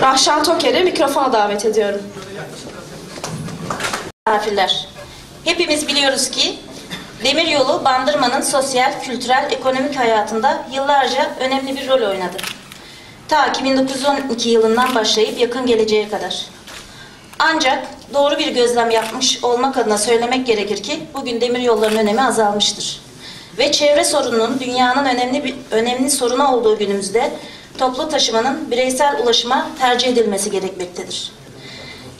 Rahşan Toker'i mikrofona davet ediyorum. misafirler. Hepimiz biliyoruz ki Demiryolu Bandırma'nın sosyal, kültürel, ekonomik hayatında yıllarca önemli bir rol oynadı. Ta ki 1912 yılından başlayıp yakın geleceğe kadar. Ancak doğru bir gözlem yapmış olmak adına söylemek gerekir ki bugün demiryolların önemi azalmıştır. Ve çevre sorununun dünyanın önemli bir, önemli sorunu olduğu günümüzde toplu taşımanın bireysel ulaşıma tercih edilmesi gerekmektedir.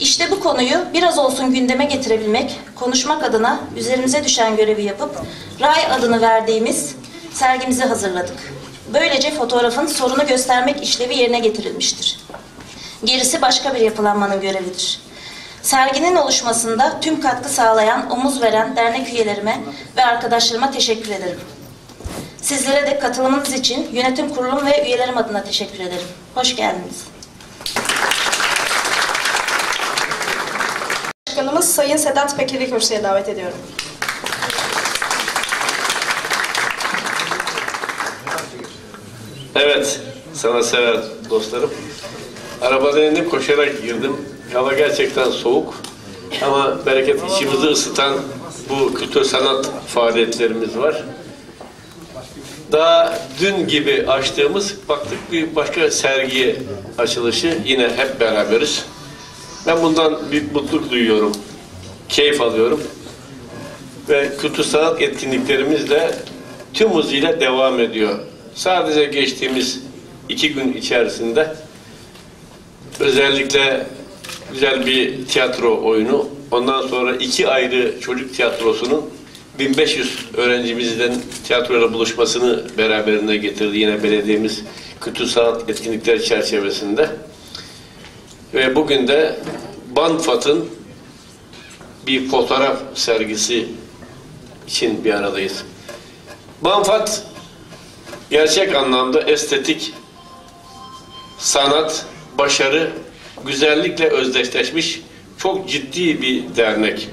İşte bu konuyu biraz olsun gündeme getirebilmek, konuşmak adına üzerimize düşen görevi yapıp RAY adını verdiğimiz sergimizi hazırladık. Böylece fotoğrafın sorunu göstermek işlevi yerine getirilmiştir. Gerisi başka bir yapılanmanın görevidir. Serginin oluşmasında tüm katkı sağlayan, omuz veren dernek üyelerime ve arkadaşlarıma teşekkür ederim. Sizlere de katılımınız için yönetim kurulum ve üyelerim adına teşekkür ederim. Hoş geldiniz. Başkanımız Sayın Sedat Peker'i kürsüye davet ediyorum. Evet, sana sever dostlarım. Arabadan indim, koşarak girdim. Hava gerçekten soğuk. Ama bereket içimizi ısıtan bu kültür sanat faaliyetlerimiz var. Daha dün gibi açtığımız, baktık bir başka sergi açılışı. Yine hep beraberiz. Ben bundan büyük mutluluk duyuyorum. Keyif alıyorum. Ve kültür sanat etkinliklerimiz de tüm hızıyla devam ediyor. Sadece geçtiğimiz iki gün içerisinde özellikle güzel bir tiyatro oyunu, ondan sonra iki ayrı çocuk tiyatrosunun 1500 öğrencimizden tiyatroyla buluşmasını beraberinde getirdi yine belediyemiz kültür sanat etkinlikleri çerçevesinde. Ve bugün de Banfat'ın bir fotoğraf sergisi için bir aradayız. Banfat gerçek anlamda estetik, sanat, başarı, güzellikle özdeşleşmiş çok ciddi bir dernek.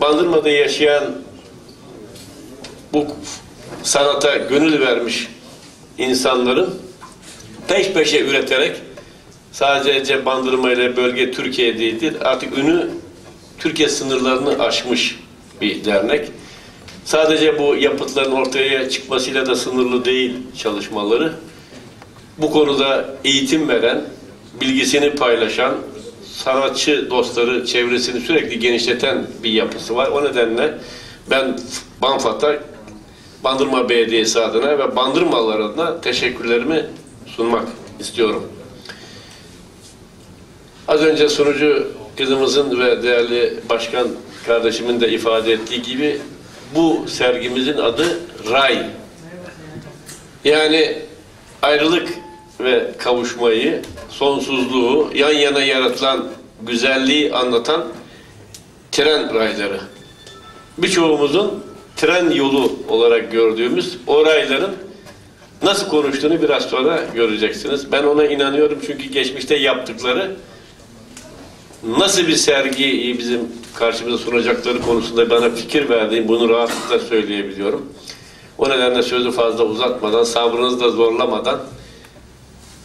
Bandırma'da yaşayan bu sanata gönül vermiş insanların peş peşe üreterek sadece Bandırma ile bölge Türkiye değildir. Artık ünü Türkiye sınırlarını aşmış bir dernek. Sadece bu yapıtların ortaya çıkmasıyla da sınırlı değil çalışmaları. Bu konuda eğitim veren, bilgisini paylaşan, sanatçı dostları çevresini sürekli genişleten bir yapısı var. O nedenle ben Banfat'a Bandırma Belediyesi adına ve Bandırmalılar adına teşekkürlerimi sunmak istiyorum. Az önce sunucu kızımızın ve değerli başkan kardeşimin de ifade ettiği gibi bu sergimizin adı Ray. Yani ayrılık ve kavuşmayı, sonsuzluğu, yan yana yaratılan güzelliği anlatan tren rayları. Birçoğumuzun tren yolu olarak gördüğümüz o rayların nasıl konuştuğunu biraz sonra göreceksiniz. Ben ona inanıyorum çünkü geçmişte yaptıkları nasıl bir sergiyi bizim karşımıza sunacakları konusunda bana fikir verdiğim bunu rahatlıkla söyleyebiliyorum. O nedenle sözü fazla uzatmadan, sabrınızı da zorlamadan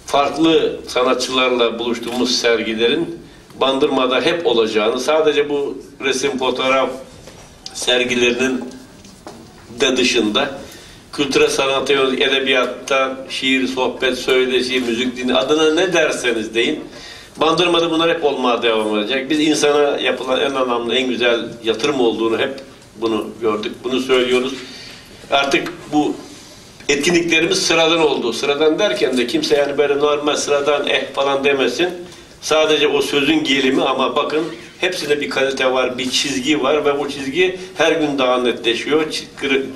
farklı sanatçılarla buluştuğumuz sergilerin Bandırma'da hep olacağını, sadece bu resim, fotoğraf sergilerinin de dışında kültüre sanata yönelik edebiyatta, şiir, sohbet, söyleşi, müzik, din adına ne derseniz deyin. Bandırmada bunlar hep olmaya devam edecek. Biz insana yapılan en anlamlı, en güzel yatırım olduğunu hep bunu gördük. Bunu söylüyoruz. Artık bu etkinliklerimiz sıradan oldu. Sıradan derken de kimse yani böyle normal sıradan eh falan demesin. Sadece o sözün gelimi ama bakın hepsinde bir kalite var, bir çizgi var ve bu çizgi her gün daha netleşiyor.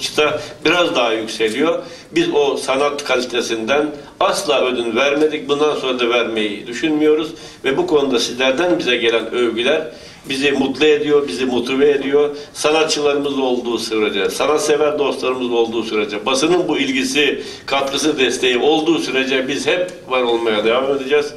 Çıta biraz daha yükseliyor. Biz o sanat kalitesinden asla ödün vermedik. Bundan sonra da vermeyi düşünmüyoruz. Ve bu konuda sizlerden bize gelen övgüler bizi mutlu ediyor, bizi motive ediyor. Sanatçılarımız olduğu sürece, sanatsever dostlarımız olduğu sürece, basının bu ilgisi, katkısı, desteği olduğu sürece biz hep var olmaya devam edeceğiz.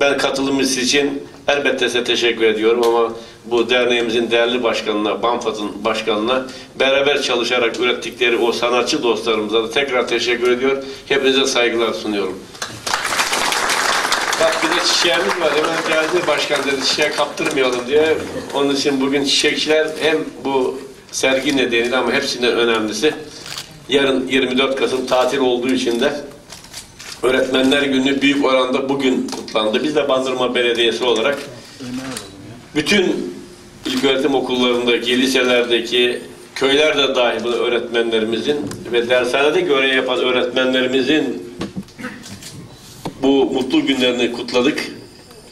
Ben katılımınız için elbette size teşekkür ediyorum ama bu derneğimizin değerli başkanına, Banfat'ın başkanına beraber çalışarak ürettikleri o sanatçı dostlarımıza da tekrar teşekkür ediyor. Hepinize saygılar sunuyorum. Bak bir de çiçeğimiz var. Hemen geldi başkan dedi çiçeğe kaptırmayalım diye. Onun için bugün çiçekçiler hem bu sergi nedeniyle ama hepsinden önemlisi yarın 24 Kasım tatil olduğu için de Öğretmenler Günü büyük oranda bugün kutlandı. Biz de Bandırma Belediyesi olarak bütün ilköğretim okullarındaki, liselerdeki, köylerde dahil öğretmenlerimizin ve dershanede görev yapan öğretmenlerimizin bu mutlu günlerini kutladık.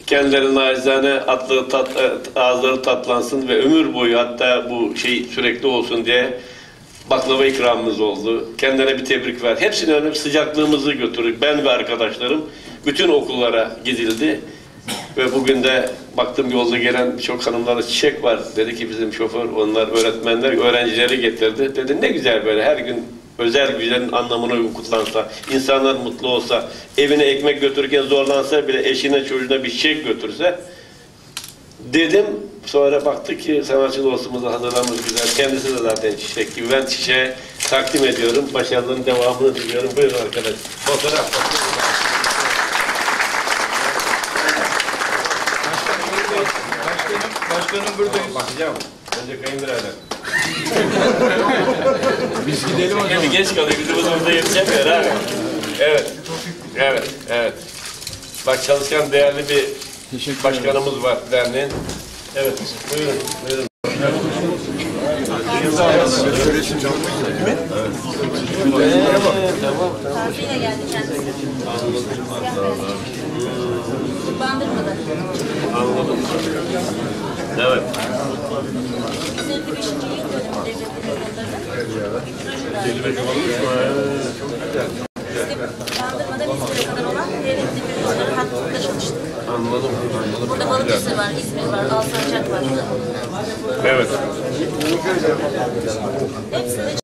Kendilerinin nacizane atları tat, ağızları tatlansın ve ömür boyu hatta bu şey sürekli olsun diye baklava ikramımız oldu. Kendilerine bir tebrik ver. Hepsine önüm sıcaklığımızı götürdük. Ben ve arkadaşlarım bütün okullara gidildi. Ve bugün de baktım yolda gelen birçok hanımlara çiçek var. Dedi ki bizim şoför, onlar öğretmenler, öğrencileri getirdi. Dedi ne güzel böyle her gün özel güzelin anlamına uygun kutlansa, insanlar mutlu olsa, evine ekmek götürürken zorlansa bile eşine çocuğuna bir çiçek götürse. Dedim, sonra baktık ki sanatçı dostumuza hazırlamış güzel. Kendisi de zaten çiçek gibi. Ben çiçeğe takdim ediyorum. Başarıların devamını diliyorum. Buyurun arkadaş. Fotoğraf. Başkanım, başkanım buradayız. Bakacağım. Önce kayınbirader. Biz gidelim o zaman. Geç kalıyor. Bizim hızımızda yetişemiyor ha. Evet. Evet. Evet. Bak çalışan değerli bir Teşekkür başkanımız var derneğin. Evet. Buyurun. Buyurun. Bandırmada. Anladım. Evet. 155. yıl dönümü devlet Bandırmada Balıkesir var, İzmir var, Alsancak var. Evet. Hepsinde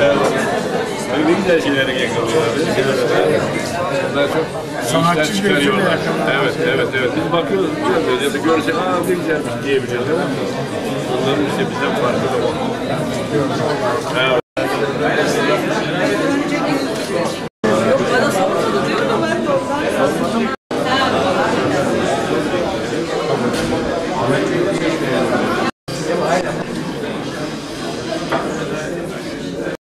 Evet. Ne güzel şeyleri yakalıyorlar. Bunlar çok sanatçı çıkarıyorlar. Evet, evet, evet. Biz bakıyoruz, görüyoruz ya da görsek, aa ne güzelmiş diyebiliyoruz. Bunların işte bizden farkı da var. Evet.